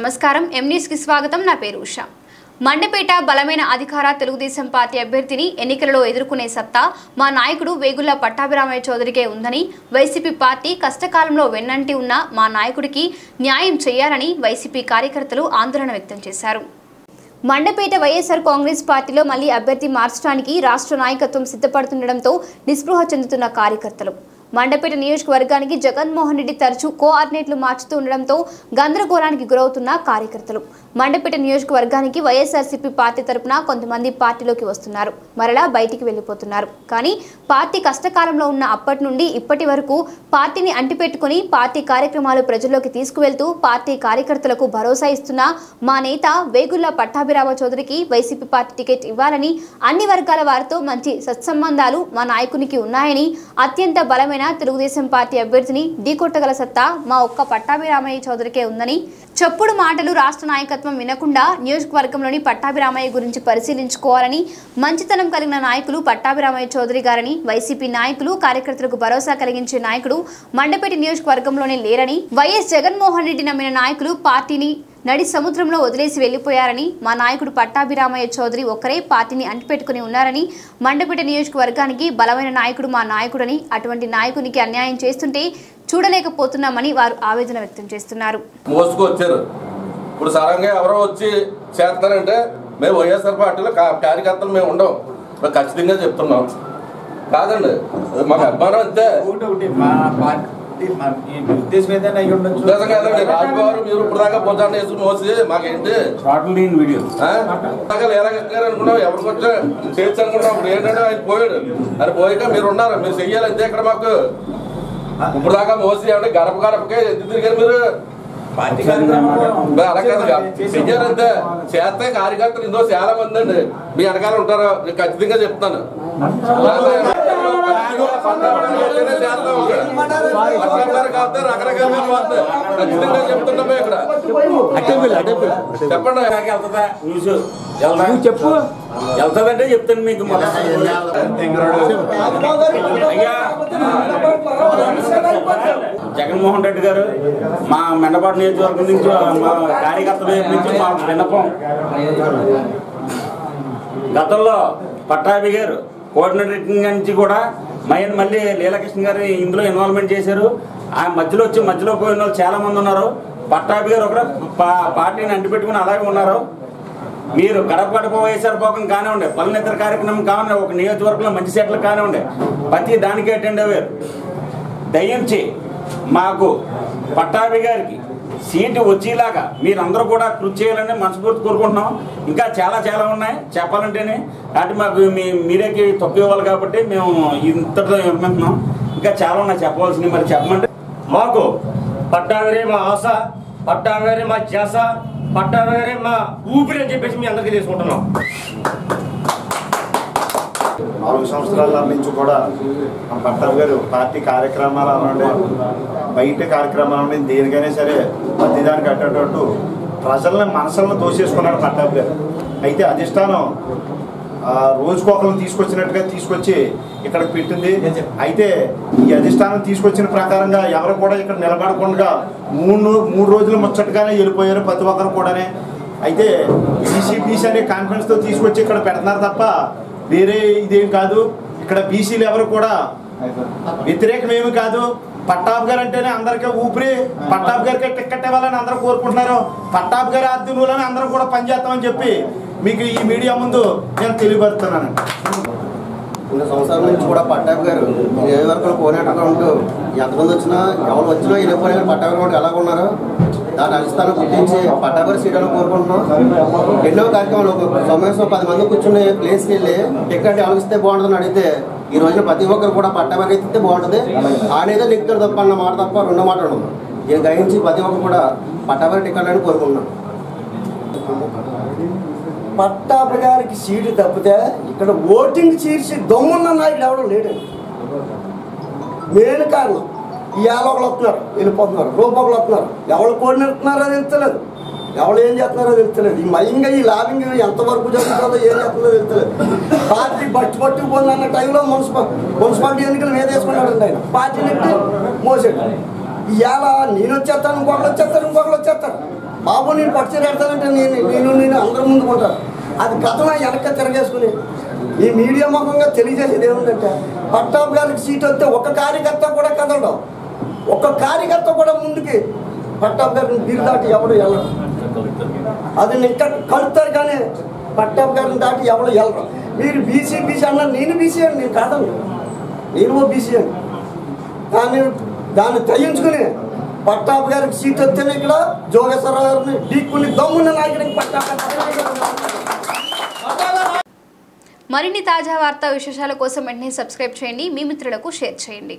నమస్కారం. ఎం స్వాగతం. నా పేరు ఉషా. మండపేట బలమైన అధికార తెలుగుదేశం పార్టీ అభ్యర్థిని ఎన్నికలలో ఎదుర్కొనే సత్తా మా నాయకుడు వేగుల పట్టాభిరామయ్య చౌదరికే ఉందని వైసీపీ పార్టీ కష్టకాలంలో వెన్నంటి ఉన్న మా నాయకుడికి న్యాయం చేయాలని వైసీపీ కార్యకర్తలు ఆందోళన వ్యక్తం చేశారు. మండపేట వైఎస్ఆర్ కాంగ్రెస్ పార్టీలో మళ్ళీ అభ్యర్థి మార్చడానికి రాష్ట్ర నాయకత్వం సిద్ధపడుతుండటంతో నిస్పృహ చెందుతున్న కార్యకర్తలు. మండపేట నియోజకవర్గానికి జగన్మోహన్ రెడ్డి తరచూ కోఆర్డినేట్లు మార్చుతూ ఉండడంతో గందరగోళానికి గురవుతున్న కార్యకర్తలు. మండపేట నియోజకవర్గానికి వైఎస్ఆర్సీపీ పార్టీ తరపున కొంతమంది పార్టీలోకి వస్తున్నారు. మరలా బయటికి వెళ్ళిపోతున్నారు కానీ పార్టీ కష్టకాలంలో ఉన్న అప్పటి నుండి ఇప్పటి వరకు పార్టీని అంటిపెట్టుకుని పార్టీ కార్యక్రమాలు ప్రజల్లోకి తీసుకువెళ్తూ పార్టీ కార్యకర్తలకు భరోసా ఇస్తున్న మా నేత వేగుల్లా పట్టాభిరామ చౌదరికి వైసీపీ పార్టీ టికెట్ ఇవ్వాలని అన్ని వర్గాల వారితో మంచి సత్సంబంధాలు మా నాయకునికి ఉన్నాయని అత్యంత బలమైన తెలుగుదేశం పార్టీ అభ్యర్థిని ఢీకొట్టగల సత్తా మా ఒక్క పట్టాభిరామయ్య చౌదరికే ఉందని చెప్పుడు మాటలు రాష్ట్ర నాయకత్వం వినకుండా నియోజకవర్గంలోని పట్టాభిరామయ్య గురించి పరిశీలించుకోవాలని మంచితనం కలిగిన నాయకులు పట్టాభిరామయ్య చౌదరి గారని వైసీపీ నాయకులు కార్యకర్తలకు భరోసా కలిగించే నాయకుడు మండపేట నియోజకవర్గంలోనే లేరని వైఎస్ జగన్మోహన్ రెడ్డి నమ్మిన నాయకులు పార్టీని నడి సముద్రంలో వదిలేసి వెళ్ళిపోయారని మా నాయకుడు పట్టాభిరామయ్య చౌదరి ఒక్కరే పార్టీని అంటిపెట్టుకుని ఉన్నారని మండపేట నియోజకవర్గానికి బలమైన నాయకుడు మా నాయకుడని అటువంటి నాయకునికి అన్యాయం చేస్తుంటే చూడలేకపోతున్నామని వారు ఆవేదన వ్యక్తం చేస్తున్నారు. మోసుకు వచ్చారు ఇప్పుడు సడన్గా ఎవరో వచ్చి చేస్తారంటే మేము వైఎస్ఆర్ పార్టీలో కార్యకర్తలు మేము ఉండం మేము ఖచ్చితంగా చెప్తున్నాం. కాదండి అది మాకు అభిమానం అంతే. రాజుగారు మీరు ఇప్పుడు దాకా భుజాన్ని వేసి మోసి మాకేంటి? వీడియో. అనుకున్నాం ఎవరికి వచ్చా? చేయొచ్చు అనుకున్నాం ఇప్పుడు ఏంటంటే ఆయన పోయాడు. ఆయన పోయాక మీరు ఉన్నారు మీరు చెయ్యాలి అంతే ఇక్కడ మాకు. ఇప్పుడు దాకా మోసి ఏమంటే గడప గడపకే ఎందుకు తిరిగారు మీరు అలా కాదు చెయ్యారంతే చేస్తే కార్యకర్తలు ఇందులో చాలా మంది అండి మీ వెనకాల ఉంటారు నేను ఖచ్చితంగా చెప్తాను. రకరకాల ఖచ్చితంగా చెప్తున్నామే ఇక్కడ చెప్పండి. చెప్పు వెళ్తాదంటే చెప్తాను మీకు. అయ్యా. జగన్మోహన్ రెడ్డి గారు మా మెండపాటు నియోజకవర్గం నుంచి మా కార్యకర్తల నుంచి మా విన్నపం. గతంలో పట్టాభి గారు కోఆర్డినేటర్ నుంచి కూడా మయన్ మళ్ళీ లీలాకృష్ణ గారు ఇందులో ఇన్వాల్వ్మెంట్ చేశారు. ఆ మధ్యలో వచ్చి మధ్యలో పోయిన వాళ్ళు చాలా మంది ఉన్నారు. పట్టాభి గారు ఒకరు పా- పార్టీని అంటిపెట్టుకుని అలాగే ఉన్నారు. మీరు గడప గడప వైఎస్ఆర్ పోకం కానివ్వండి పల్లెనిద్దరు కార్యక్రమం కానివ్వండి ఒక నియోజకవర్గంలో మంచి సెట్లు కానివ్వండి ప్రతి దానికే అటెండ్ అయ్యారు. దయించి మాకు పట్టాభి గారికి సీటు వచ్చేలాగా మీరందరూ కూడా కృషి చేయాలని మనస్ఫూర్తి కోరుకుంటున్నాం. ఇంకా చాలా చాలా ఉన్నాయి. చెప్పాలంటేనే అటు మాకు మీ మీడియాకి తప్పివ్వాలి కాబట్టి మేము ఇంతటితో ఇవ్వమంటున్నాం ఇంకా చాలా ఉన్నాయి చెప్పవలసినవి. మరి చెప్పమంటే మాకు పట్టావేరే మా ఆశ పట్టావేరే మా చేస పట్టావేరే మా ఊపిరి అని చెప్పేసి మీ అందరికీ తీసుకుంటున్నాం నాలుగు సంవత్సరాల నుంచి కూడా మన గారు పార్టీ కార్యక్రమాలు అనండి బయట కార్యక్రమాలు అనండి దేనికైనా సరే ప్రతిదానికి అట్టేటట్టు ప్రజల్ని మనసులను దోషేసుకున్నాడు పట్టాభి గారు. అయితే అధిష్టానం రోజుకోకలను తీసుకొచ్చినట్టుగా తీసుకొచ్చి ఇక్కడ పెట్టింది. అయితే ఈ అధిష్టానం తీసుకొచ్చిన ప్రకారంగా ఎవరు కూడా ఇక్కడ నిలబడకుండా మూడు మూడు రోజులు ముచ్చటగానే వెళ్ళిపోయారు ప్రతి ఒక్కరు కూడానే. అయితే బీసీ అనే కాన్ఫిడెన్స్తో తీసుకొచ్చి ఇక్కడ పెడుతున్నారు తప్ప వేరే ఇదేం కాదు. ఇక్కడ బీసీలు ఎవరు కూడా వ్యతిరేకం ఏమి కాదు. పట్టాబ్ గారు అంటేనే అందరికీ ఊపిరి. పట్టాబ్ గారికి టిక్కెట్ ఇవ్వాలని అందరూ కోరుకుంటున్నారు. పట్టాబ్ గారి ఆధ్వర్యంలోనే అందరూ కూడా పనిచేస్తామని చెప్పి మీకు ఈ మీడియా ముందు నేను తెలియపరుస్తున్నాను కొన్ని సంవత్సరాల నుంచి కూడా పట్టాభి గారు ఏ వరకు పోనేటగా ఉంటూ ఎంతమంది వచ్చినా ఎవరు వచ్చినా వెళ్ళిపోయినా పట్టాభి గారు ఎలా ఉన్నారు దాని అధిష్టానం గుర్తించి పట్టాభి గారి సీట్ అని కోరుకుంటున్నాం. ఎన్నో కార్యక్రమాలు ఒక సమయంలో పది మంది కూర్చునే ప్లేస్కి వెళ్ళి టికెట్ ఆలోచిస్తే బాగుంటుందని అడిగితే ఈ రోజున ప్రతి ఒక్కరు కూడా పట్టాభి ఎత్తితే బాగుంటుంది. ఆనేదో నెక్కుతాడు తప్ప అన్న మాట తప్ప రెండో మాట ఉండదు దీన్ని గ్రహించి ప్రతి ఒక్కరు కూడా పట్టాభి గారి అని కోరుకుంటున్నాం. పట్టాభి గారికి సీటు తప్పితే ఇక్కడ ఓటింగ్ చేసి దమ్మున్న నాయకుడు ఎవడం లేడండి. మెయిన్ కారణం. ఇవాళ ఒకళ్ళు వస్తున్నారు వెళ్ళిపోతున్నారు రూపాయలు వస్తున్నారు. ఎవరు కోడినెడుతున్నారో అది తెలుస్తలేదు. ఎవరు ఏం చేస్తున్నారో తెలుస్తలేదు. ఈ మయంగా ఈ లాభింగ్ ఎంతవరకు జరుగుతుందో ఏం చేస్తుందో తెలుస్తలేదు. పార్టీ బట్టి పట్టుకుపోయింది అన్న టైంలో మున్సిపల్ మున్సిపాలిటీ ఎన్నికలు మీద వేసుకున్నాడు ఆయన. పార్టీ నెట్టి మోసాడు. ఇవాళ నేను వచ్చేస్తాను ఇంకొకరు వచ్చేస్తారు ఇంకొకరు వచ్చేస్తారు. బాబు నేను పట్టు పెడతానంటే నేను నేను నేను అందరి ముందు ఉంటాను అది గతం వెనక తిరగేసుకుని ఈ మీడియా ముఖంగా తెలియజేసేది ఏముందంటే పట్టాభి గారికి సీట్ వస్తే ఒక కార్యకర్త కూడా కదలడం. ఒక కార్యకర్త కూడా ముందుకి పట్టాబ్ గారిని బీరు దాటి ఎవడు వెళ్ళడం అది ఇంకా కలుతారు కానీ పట్టాభి గారిని దాటి ఎవరు వెళ్ళరు. మీరు బీసీ బీసీ అన్న నేను బీసీ అని నేను కాదండి. నేను ఓ బీసీ అని. దాన్ని దాన్ని తగ్గించుకుని పట్టాబ్ గారికి సీట్ వస్తేనే ఇక్కడ జోగేశ్వరరావు గారిని ఢీక్కుని దమ్మున్న నాయకుడికి పట్టాభి మరిన్ని తాజా వార్తా విశేషాల కోసం వెంటనే సబ్స్క్రైబ్ చేయండి. మీ మిత్రులకు షేర్ చేయండి.